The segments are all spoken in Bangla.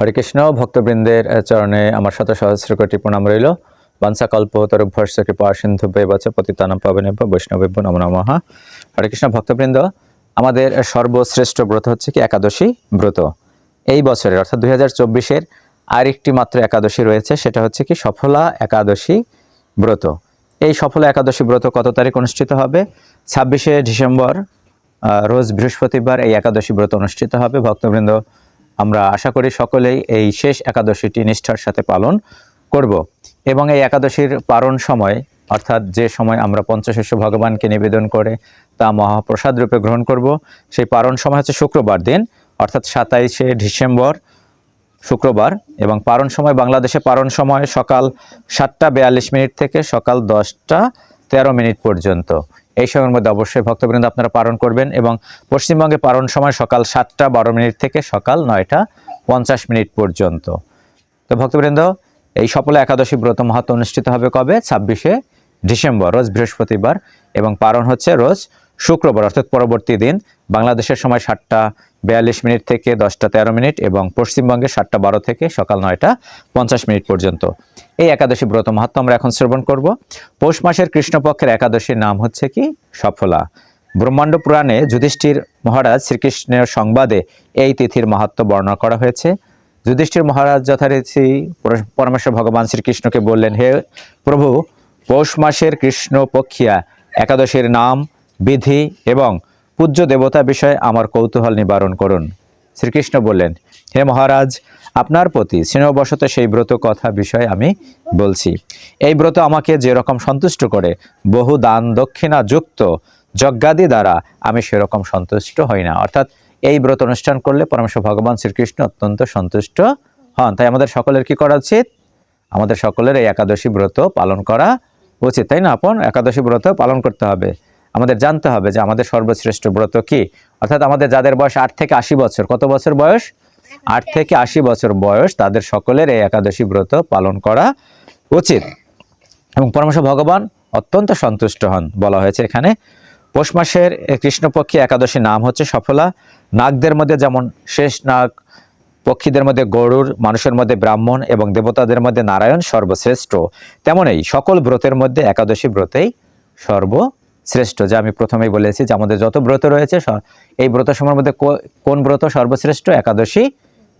হরে কৃষ্ণ, ভক্তবৃন্দের চরণে আমার শত সহস্র কোটি প্রণাম রইল। বাঞ্ছা কল্প তরভর্ষ কৃপা সিন্ধু বেবাচ পতিতানাম পাবনে বৈষ্ণবেভ্য নম নমঃ। হরে কৃষ্ণ, ভক্তবৃন্দ, আমাদের সর্বশ্রেষ্ঠ ব্রত হচ্ছে কি? একাদশী ব্রত। এই বছরের, অর্থাৎ দুই হাজার চব্বিশের আরেকটি মাত্র একাদশী রয়েছে, সেটা হচ্ছে কি? সফলা একাদশী ব্রত। এই সফলা একাদশী ব্রত কত তারিখ অনুষ্ঠিত হবে? ছাব্বিশে ডিসেম্বর রোজ বৃহস্পতিবার এই একাদশী ব্রত অনুষ্ঠিত হবে। ভক্তবৃন্দ আমরা আশা করি সকলেই এই শেষ একাদশীটি নিষ্ঠার সাথে পালন করব। এবং এই একাদশীর পারণ সময়, অর্থাৎ যে সময় আমরা পঞ্চশস্য ভগবানকে নিবেদন করে তা মহাপ্রসাদ রূপে গ্রহণ করব, সেই পারণ সময় হচ্ছে শুক্রবার দিন, অর্থাৎ সাতাইশে ডিসেম্বর শুক্রবার। এবং পারণ সময়, বাংলাদেশে পারণ সময় সকাল সাতটা বিয়াল্লিশ মিনিট থেকে সকাল দশটা তেরো মিনিট পর্যন্ত। এই সময়ের মধ্যে অবশ্যই ভক্তবৃন্দ আপনারা পালন করবেন এবং পশ্চিমবঙ্গে পালন সময় সকাল সাতটা বারো মিনিট থেকে সকাল নয়টা পঞ্চাশ মিনিট পর্যন্ত। তো ভক্তবৃন্দ, এই সফল একাদশী ব্রত মাহাত্ম অনুষ্ঠিত হবে কবে? ছাব্বিশে ডিসেম্বর, রোজ বৃহস্পতিবার এবং পালন হচ্ছে রোজ শুক্রবার, অর্থাৎ পরবর্তী দিন, বাংলাদেশের সময় সাতটা বিয়াল্লিশ মিনিট থেকে দশটা তেরো মিনিট এবং পশ্চিমবঙ্গে সাতটা বারো থেকে সকাল নয়টা পঞ্চাশ মিনিট পর্যন্ত। এই একাদশী ব্রত মাহাত্ম আমরা এখন শ্রবণ করব। পৌষ মাসের কৃষ্ণপক্ষের একাদশীর নাম হচ্ছে কি? সফলা। ব্রহ্মাণ্ড পুরাণে যুধিষ্ঠির মহারাজ শ্রীকৃষ্ণের সংবাদে এই তিথির মাহাত্ম বর্ণনা করা হয়েছে। যুধিষ্ঠির মহারাজ যথারীতি পর- পরমেশ্বর ভগবান শ্রীকৃষ্ণকে বললেন, হে প্রভু, পৌষ মাসের কৃষ্ণ পক্ষিয়া একাদশীর নাম বিধি এবং পূজ্য দেবতা বিষয়ে আমার কৌতূহল নিবারণ করুন। শ্রীকৃষ্ণ বললেন, হে মহারাজ, আপনার প্রতি স্নেহবশত সেই ব্রত কথা বিষয়ে আমি বলছি। এই ব্রত আমাকে যেরকম সন্তুষ্ট করে, বহু দান দক্ষিণা যুক্ত যজ্ঞাদি দ্বারা আমি সেরকম সন্তুষ্ট হই না। অর্থাৎ এই ব্রত অনুষ্ঠান করলে পরমেশ্বর ভগবান শ্রীকৃষ্ণ অত্যন্ত সন্তুষ্ট হন। তাই আমাদের সকলের কি করা উচিত? আমাদের সকলের এই একাদশী ব্রত পালন করা উচিত। তাই না আপন? একাদশী ব্রত পালন করতে হবে। আমাদের জানতে হবে যে আমাদের সর্বশ্রেষ্ঠ ব্রত কি? অর্থাৎ আমাদের যাদের বয়স আট থেকে আশি বছর, কত বছর বয়স? আট থেকে আশি বছর বয়স তাদের সকলের এই একাদশী ব্রত পালন করা উচিত। এবং পরমেশ্বর ভগবান অত্যন্ত সন্তুষ্ট হন বলা হয়েছে এখানে। পৌষ মাসের কৃষ্ণপক্ষী একাদশী নাম হচ্ছে সফলা। নাগদের মধ্যে যেমন শেষ নাগ, পক্ষীদের মধ্যে গরুর, মানুষের মধ্যে ব্রাহ্মণ এবং দেবতাদের মধ্যে নারায়ণ সর্বশ্রেষ্ঠ। তেমনই সকল ব্রতের মধ্যে একাদশী ব্রতেই সর্বশ্রেষ্ঠ যা আমি প্রথমেই বলেছি যে আমাদের যত ব্রত রয়েছে এই ব্রত সময়ের মধ্যে কোন ব্রত সর্বশ্রেষ্ঠ? একাদশী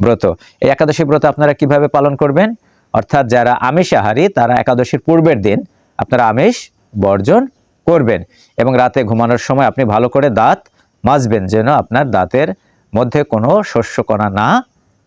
ব্রত। এই একাদশী ব্রত আপনারা কীভাবে পালন করবেন? অর্থাৎ যারা আমিষ আমিষাহারী, তারা একাদশীর পূর্বের দিন আপনারা আমিষ বর্জন করবেন এবং রাতে ঘুমানোর সময় আপনি ভালো করে দাঁত মাজবেন, যেন আপনার দাঁতের মধ্যে কোনো শস্যকণা না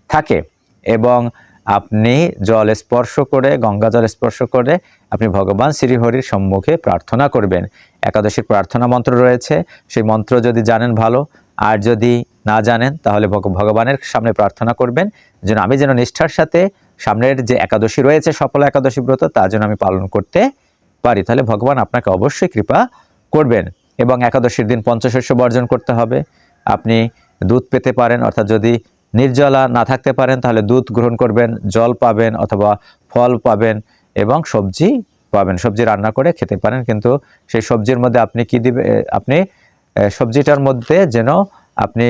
থাকে। এবং আপনি জল স্পর্শ করে, গঙ্গা জল স্পর্শ করে আপনি ভগবান শ্রীহরির সম্মুখে প্রার্থনা করবেন। একাদশীর প্রার্থনা মন্ত্র রয়েছে। সেই মন্ত্র যদি জানেন ভালো, আর যদি না জানেন, তাহলে ভগ- ভগবানের সামনে প্রার্থনা করবেন। যেন আমি যেন নিষ্ঠার সাথে সামনের যে একাদশী রয়েছে, সফল একাদশী ব্রত, তা যেন আমি পালন করতে পারি। তাহলে ভগবান আপনাকে অবশ্যই কৃপা করবেন। এবং একাদশীর দিন পঞ্চশস্য বর্জন করতে হবে। আপনি দুধ পেতে পারেন, অর্থাৎ যদি নির্জলা না থাকতে পারেন, তাহলে দুধ গ্রহণ করবেন, জল পাবেন অথবা ফল পাবেন এবং সবজি পাবেন। সবজি রান্না করে খেতে পারেন, কিন্তু সেই সবজির মধ্যে আপনি কি দিবে আপনি সবজিটার মধ্যে যেন আপনি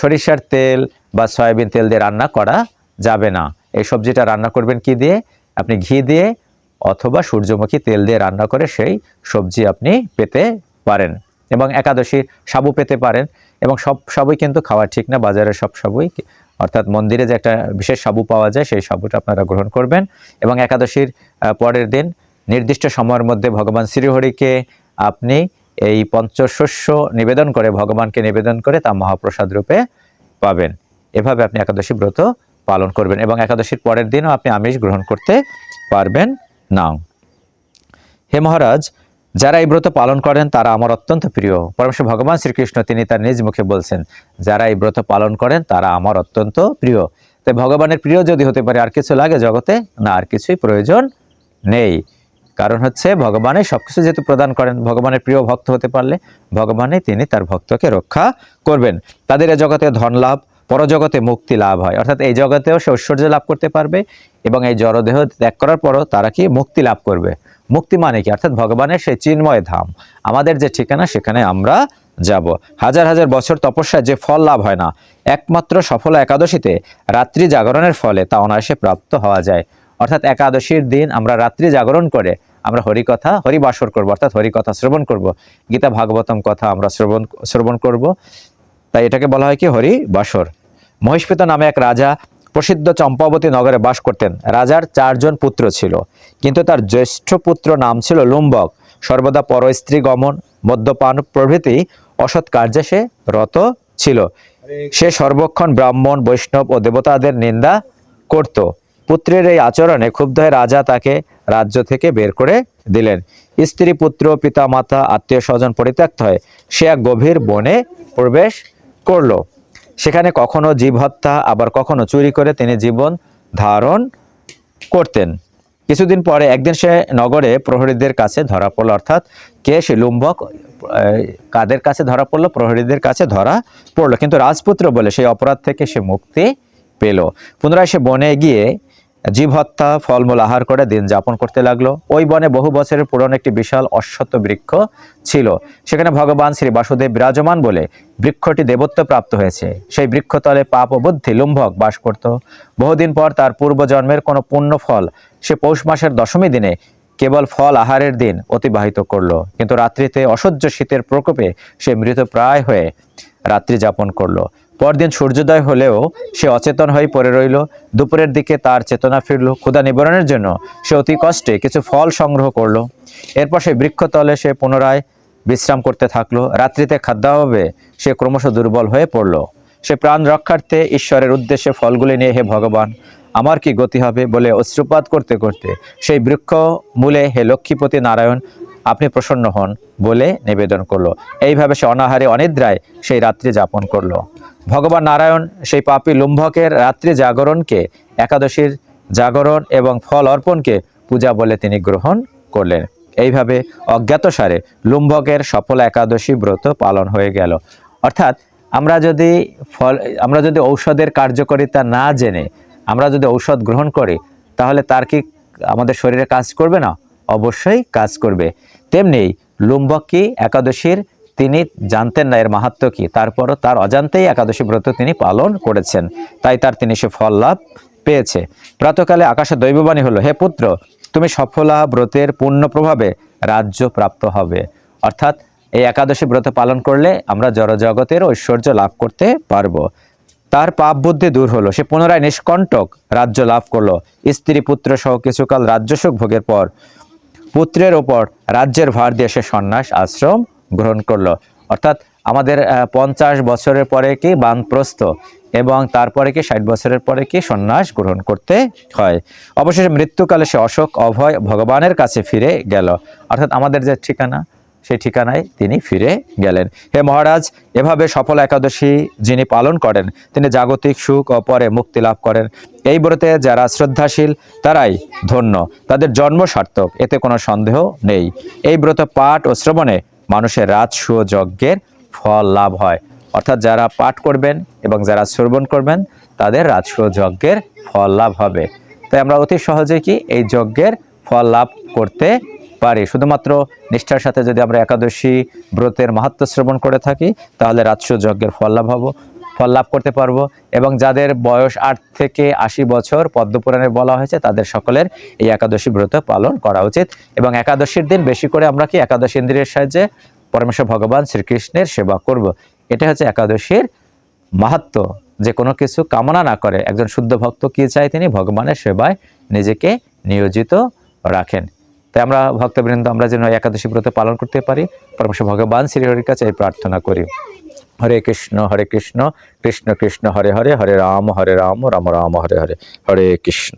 সরিষার তেল বা সয়াবিন তেল দিয়ে রান্না করা যাবে না। এই সবজিটা রান্না করবেন কি দিয়ে? আপনি ঘি দিয়ে অথবা সূর্যমুখী তেল দিয়ে রান্না করে সেই সবজি আপনি পেতে পারেন এবং একাদশী সাবু পেতে পারেন। এবং সব সবই কিন্তু খাওয়া ঠিক না বাজারের সব সবই। অর্থাৎ মন্দিরে যে একটা বিশেষ সাবু পাওয়া যায়, সেই সাবুটা আপনারা গ্রহণ করবেন। এবং একাদশীর পরের দিন নির্দিষ্ট সময়ের মধ্যে ভগবান শ্রীহরিকে আপনি এই পঞ্চশস্য নিবেদন করে, ভগবানকে নিবেদন করে তা মহাপ্রসাদ রূপে পাবেন। এভাবে আপনি একাদশী ব্রত পালন করবেন এবং একাদশীর পরের দিনও আপনি আমিষ গ্রহণ করতে পারবেন না হে মহারাজ যারা এই ব্রত পালন করেন, তারা আমার অত্যন্ত প্রিয়। পরমেশ্বর ভগবান শ্রীকৃষ্ণ, তিনি তার নিজ মুখে বলছেন, যারা এই ব্রত পালন করেন, তারা আমার অত্যন্ত প্রিয়। তাই ভগবানের প্রিয় যদি হতে পারে, আর কিছু লাগে জগতে? না, আর কিছুই প্রয়োজন নেই। কারণ হচ্ছে ভগবানের সবকিছু যেহেতু প্রদান করেন, ভগবানের প্রিয় ভক্ত হতে পারলে, ভগবানই তিনি তার ভক্তকে রক্ষা করবেন। তাদের এ জগতে ধন লাভ, পরজগতে মুক্তি লাভ হয়। অর্থাৎ এই জগতেও সে ঐশ্বর্য লাভ করতে পারবে এবং এই জড়দেহ ত্যাগ করার পরও তারা কি মুক্তি লাভ করবে? মুক্তি মানে কি? অর্থাৎ ভগবানের সেই চিন্ময় ধাম। আমাদের যে ঠিকানা, সেখানে আমরা যাব। হাজার হাজার বছর তপস্যায় যে ফল লাভ হয় না, একমাত্র সফল একাদশীতে রাত্রি জাগরণের ফলে তা অনায়াসে প্রাপ্ত হওয়া যায়। অর্থাৎ একাদশীর দিন আমরা রাত্রি জাগরণ করে আমরা হরিকথা, হরিবাসর করব, অর্থাৎ হরিকথা শ্রবণ করব। গীতা ভাগবতম কথা আমরা শ্রবণ শ্রবণ করব। তাই এটাকে বলা হয় কি? হরি বাসর মহিষ্পিত নামে এক রাজা প্রসিদ্ধ চম্পাবতী নগরে বাস করতেন। রাজার চারজন পুত্র ছিল। কিন্তু তার জ্যেষ্ঠ পুত্র নাম ছিল লুম্বক। সর্বদা পরস্ত্রী গমন, মদ্যপান প্রভৃতি অসৎ কার্যে সে রত ছিল। সে সর্বক্ষণ ব্রাহ্মণ, বৈষ্ণব ও দেবতাদের নিন্দা করত। পুত্রের এই আচরণে ক্ষুব্ধ হয়ে রাজা তাকে রাজ্য থেকে বের করে দিলেন। স্ত্রী, পুত্র, পিতা, মাতা আত্মীয় স্বজন পরিত্যক্ত হয় সে এক গভীর বনে প্রবেশ করল। সেখানে কখনো জীব হত্যা, আবার কখনো চুরি করে তিনি জীবন ধারণ করতেন। কিছুদিন পরে একদিন সে নগরে প্রহরীদের কাছে ধরা পড়ল, অর্থাৎ কে সে লুম্বক কাদের কাছে ধরা পড়ল? প্রহরীদের কাছে ধরা পড়ল। কিন্তু রাজপুত্র বলে সেই অপরাধ থেকে সে মুক্তি পেল। পুনরায় সে বনে গিয়ে জীব হত্যা, ফলমূল আহার করে দিন যাপন করতে লাগল। ওই বনে বহু বছরের পুরনো একটি বিশাল অশ্বত্থ বৃক্ষ ছিল। সেখানে ভগবান শ্রী বাসুদেব বিরাজমান বলে বৃক্ষটি দেবত্ব প্রাপ্ত হয়েছে। সেই বৃক্ষতলে পাপ ও বুদ্ধি লুম্ভক বাস করত। বহুদিন পর তার পূর্বজন্মের কোনো পুণ্য ফল সে পৌষ মাসের দশমী দিনে কেবল ফল আহারের দিন অতিবাহিত করল। কিন্তু রাত্রিতে অসহ্য শীতের প্রকোপে সে মৃতপ্রায় হয়ে রাত্রি যাপন করল। পরদিন সূর্যোদয় হলেও সে অচেতন হয়ে পড়ে রইল। দুপুরের দিকে তার চেতনা ফিরল। ক্ষুধা নিবারণের জন্য সে অতি কষ্টে কিছু ফল সংগ্রহ করল। এরপর সে বৃক্ষতলে সে পুনরায় বিশ্রাম করতে থাকল। রাত্রিতে খাদ্যাভাবে সে ক্রমশ দুর্বল হয়ে পড়ল। সে প্রাণ রক্ষার্থে ঈশ্বরের উদ্দেশ্যে ফলগুলি নিয়ে, হে ভগবান, আমার কি গতি হবে? বলে অশ্রুপাত করতে করতে সেই বৃক্ষ মূলে, হে লক্ষ্মীপতি নারায়ণ আপনি প্রসন্ন হন বলে নিবেদন করল। এইভাবে সে অনাহারে অনিদ্রায় সেই রাত্রি যাপন করল। ভগবান নারায়ণ সেই পাপী লুম্ভকের রাত্রি জাগরণকে, একাদশীর জাগরণ এবং ফল অর্পণকে পূজা বলে তিনি গ্রহণ করলেন। এইভাবে অজ্ঞাতসারে লুম্ভকের সফল একাদশী ব্রত পালন হয়ে গেল। অর্থাৎ আমরা যদি ফল, আমরা যদি ঔষধের কার্যকারিতা না জেনে, আমরা যদি ঔষধ গ্রহণ করি, তাহলে তার কি আমাদের শরীরে কাজ করবে না? অবশ্যই কাজ করবে। তেমনি লুম্বক একাদশীর তিনি জানতেন না এর মাহাত্ম কি, তারপরও তার অজান্তেই একাদশী ব্রত তিনি পালন করেছেন। তাই তার তিনি সে ফল লাভ পেয়েছে। প্রাতকালে আকাশে দৈববাণী হলো, হে পুত্র, তুমি সফলা ব্রতের পূর্ণ প্রভাবে রাজ্য প্রাপ্ত হবে। অর্থাৎ এই একাদশী ব্রত পালন করলে আমরা জড়জগতের ঐশ্বর্য লাভ করতে পারব। তার পাপ বুদ্ধি দূর হলো, সে পুনরায় নিষ্কণ্টক রাজ্য লাভ করল। স্ত্রী পুত্র সহ কিছুকাল রাজ্যসুখ ভোগের পর পুত্রের ওপর রাজ্যের ভার দিয়ে সে সন্ন্যাস আশ্রম গ্রহণ করল। অর্থাৎ আমাদের পঞ্চাশ বছরের পরে কি বানপ্রস্থ এবং তারপরে কি ষাট বছরের পরে কি সন্ন্যাস গ্রহণ করতে হয়। অবশেষে মৃত্যুকালে সে অশোক অভয় ভগবানের কাছে ফিরে গেল। অর্থাৎ আমাদের যে ঠিকানা সেই ঠিকানায় তিনি ফিরে গেলেন। হে মহারাজ, এভাবে সফল একাদশী যিনি পালন করেন, তিনি জাগতিক সুখ ও পরে মুক্তি লাভ করেন। এই ব্রতে যারা শ্রদ্ধাশীল, তারাই ধন্য। তাদের জন্ম সার্থক, এতে কোনো সন্দেহ নেই। এই ব্রত পাঠ ও শ্রবণে মানুষের রাজসু যজ্ঞের ফল লাভ হয়। অর্থাৎ যারা পাঠ করবেন এবং যারা শ্রবণ করবেন, তাদের রাজসু যজ্ঞের ফল লাভ হবে। তাই আমরা অতি সহজে কি এই যজ্ঞের ফল লাভ করতে পারি। শুধুমাত্র নিষ্ঠার সাথে যদি আমরা একাদশী ব্রতের মাহাত্ম শ্রবণ করে থাকি, তাহলে রাজস্ব যজ্ঞের ফল লাভ হব, ফল লাভ করতে পারব। এবং যাদের বয়স আট থেকে আশি বছর পদ্মপুরাণে বলা হয়েছে, তাদের সকলের এই একাদশী ব্রত পালন করা উচিত। এবং একাদশীর দিন বেশি করে আমরা কি একাদশী ইন্দ্রিয়ের সাহায্যে পরমেশ্বর ভগবান শ্রীকৃষ্ণের সেবা করব। এটা হচ্ছে একাদশীর মাহাত্ম। যে কোনো কিছু কামনা না করে একজন শুদ্ধ ভক্ত কি চায় তিনি ভগবানের সেবায় নিজেকে নিয়োজিত রাখেন। তাই আমরা ভক্তবৃন্দ, আমরা যেন একাদশী ব্রত পালন করতে পারি। পরমেশ ভগবান শ্রীহরির কাছে এই প্রার্থনা করি। হরে কৃষ্ণ হরে কৃষ্ণ কৃষ্ণ কৃষ্ণ, হরে হরে হরে রাম হরে রাম রাম রাম, হরে হরে হরে কৃষ্ণ।